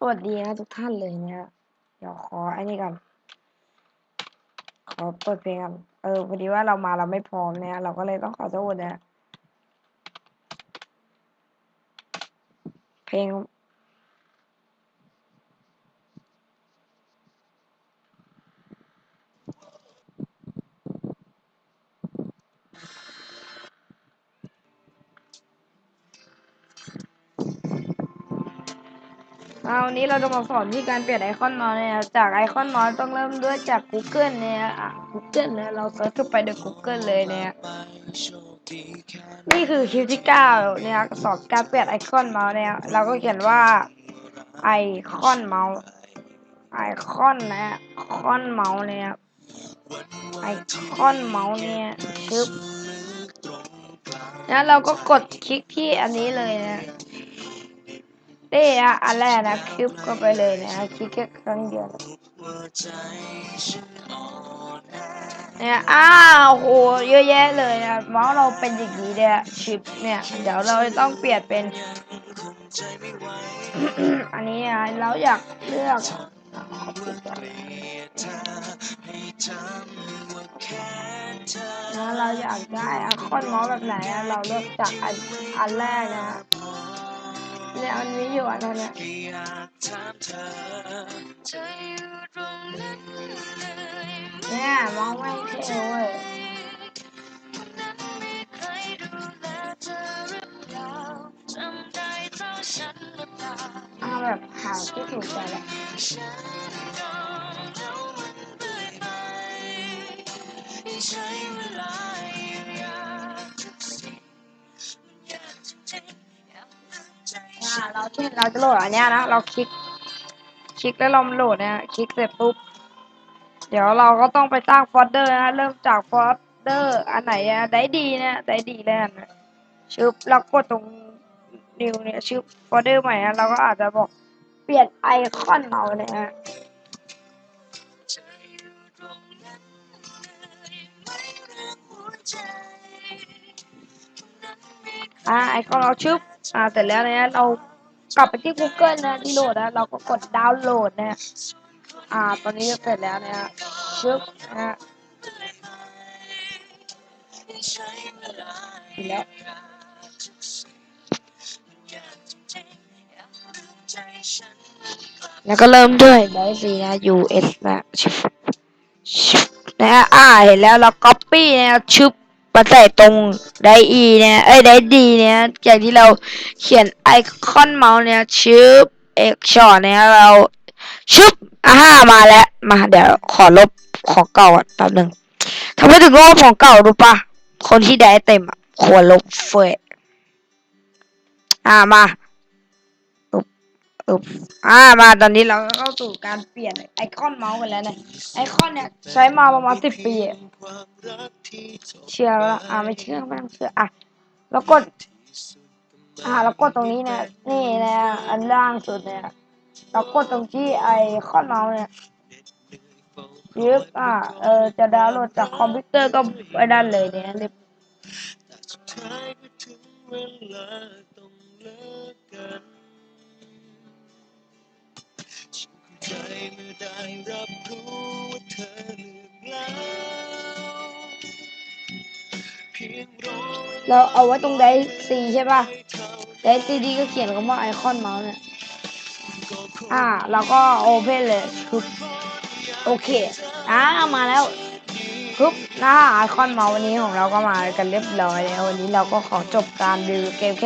สวัสดีนะทุกท่านเลยเนี่ยเดี๋ยวขอไอ้นี่ก่อนขอเปิดเพลงก่อนเออพอดีว่าเรามาเราไม่พร้อมเนี่ยเราก็เลยต้องขอโทษนะเพลง เอาวันนี้เราจะมาสอนวิธีการเปลี่ยนไอคอนน้อยเนี่ยจากไอคอนน้อยต้องเริ่มด้วยจาก Google เนี่ยอะ Google เนี่ยเราเซิร์ชเข้าไปใน Google เลยเนี่ยนี่คือคลิปที่9เนี่ยสอนการเปลี่ยนไอคอนเมาส์เนี่ยเราก็เขียนว่าไอคอนเมาส์ไอคอนนะคอนเมาส์เนี่ยไอคอนเมาส์เนี่ยคือแล้วเราก็กดคลิกที่อันนี้เลยนะ นี่อะอันแรกนะคลิกเข้าไปเลยนะคลิกแค่ครั้งเดียวเนี่ยอ้าวโหเยอะแยะเลยนะเมาส์เราเป็นอย่างนี้เนี่ยชิปเนี่ยเดี๋ยวเราจะต้องเปลี่ยนเป็น อันนี้นะเราอยากเลือกนะเราอยากได้อะคอนมาส์แบบไหนอะเราเลือกจากอันอันแรกนะ เนี่ยมันมีอยู่อันนั้นเนี่ยเนี่ยมาส์ไม่เท่เว้ยเอาแบบหาที่ถูกใจแหละอ่า เราเช่นเราจะโหลดอันเนี้ยนะ เราคลิก คลิกแล้วเราโหลดเนะคลิกเสร็จปุ๊บ เดี๋ยวเราก็ต้องไปตั้งโฟลเดอร์นะ เริ่มจากโฟลเดอร์ อันไหนอะได้ดีเนะได้ดีแล้วนะชึบเรากดตรงนิวเนี่ยชึบโฟลเดอร์ใหม่นะเราก็อาจจะบอกเปลี่ยนไอคอนเมาเนี่ยฮะอ่าไอคอนเราชึบอ่าเสร็จแล้วเนี่ยเรา กลับไปที่ Google นะที่โหลดนะเราก็กดดาวน์โหลดนะอ่า ตอนนี้เสร็จแล้วนะฮะชึบนะฮะแล้วแล้วก็เริ่มด้วยไดซีนะ US นะชิบชิบนะฮะอ่าเห็นแล้วเรา copy นะชึบ มาใส่ตรงไดอีเนี่ยเอ้ยไดดีเนี่ยจากที่เราเขียนไอคอนเมาส์เนี่ยชึบเอกชอเนี่ยเราชึบอ่ามาแล้วมาเดี๋ยวขอลบของเก่าอะแป๊บหนึ่งทำไมถึงลบของเก่ารู้ปะคนที่ได้เต็มอะควรลบเฟยอ่ามา อึบอ่ามาตอนนี้เราก็เข้าสู่การเปลี่ยนไอคอนเมาส์กันแล้วนะไอคอนเนี่ยใช้มาประมาณสิบปีเชื่อแล้วอ่าไม่เชื่อไม่ต้องเชื่ออะแล้วกดอ่าแล้วกดตรงนี้เนี่ยนี่นะอันล่างสุดเนี่ยเรากดตรงที่ไอคอนเมาส์เนี่ยยึบอ่าเออจะดาวน์โหลดจากคอมพิวเตอร์ก็ไปด้านเลยเนี่ยรีบสุดท้ายก็ถึงเวลาต้องเลิกกัน ได้รับรู้ว่าเธอลือกแล้วเพียงรอเราเอาไว้ตรงไดซีใช่ป่ะเท่าไดซีดีก็เขียนคำว่าไอคอนเมาส์เนี่ยอ่าเราก็โอเพนเลยคือโอเคอ่ามาแล้วปุ๊บหน้าไอคอนเมาส์วันนี้ของเราก็มากันเรียบร้อยแล้ววันนี้เราก็ขอจบการรีวิวเกม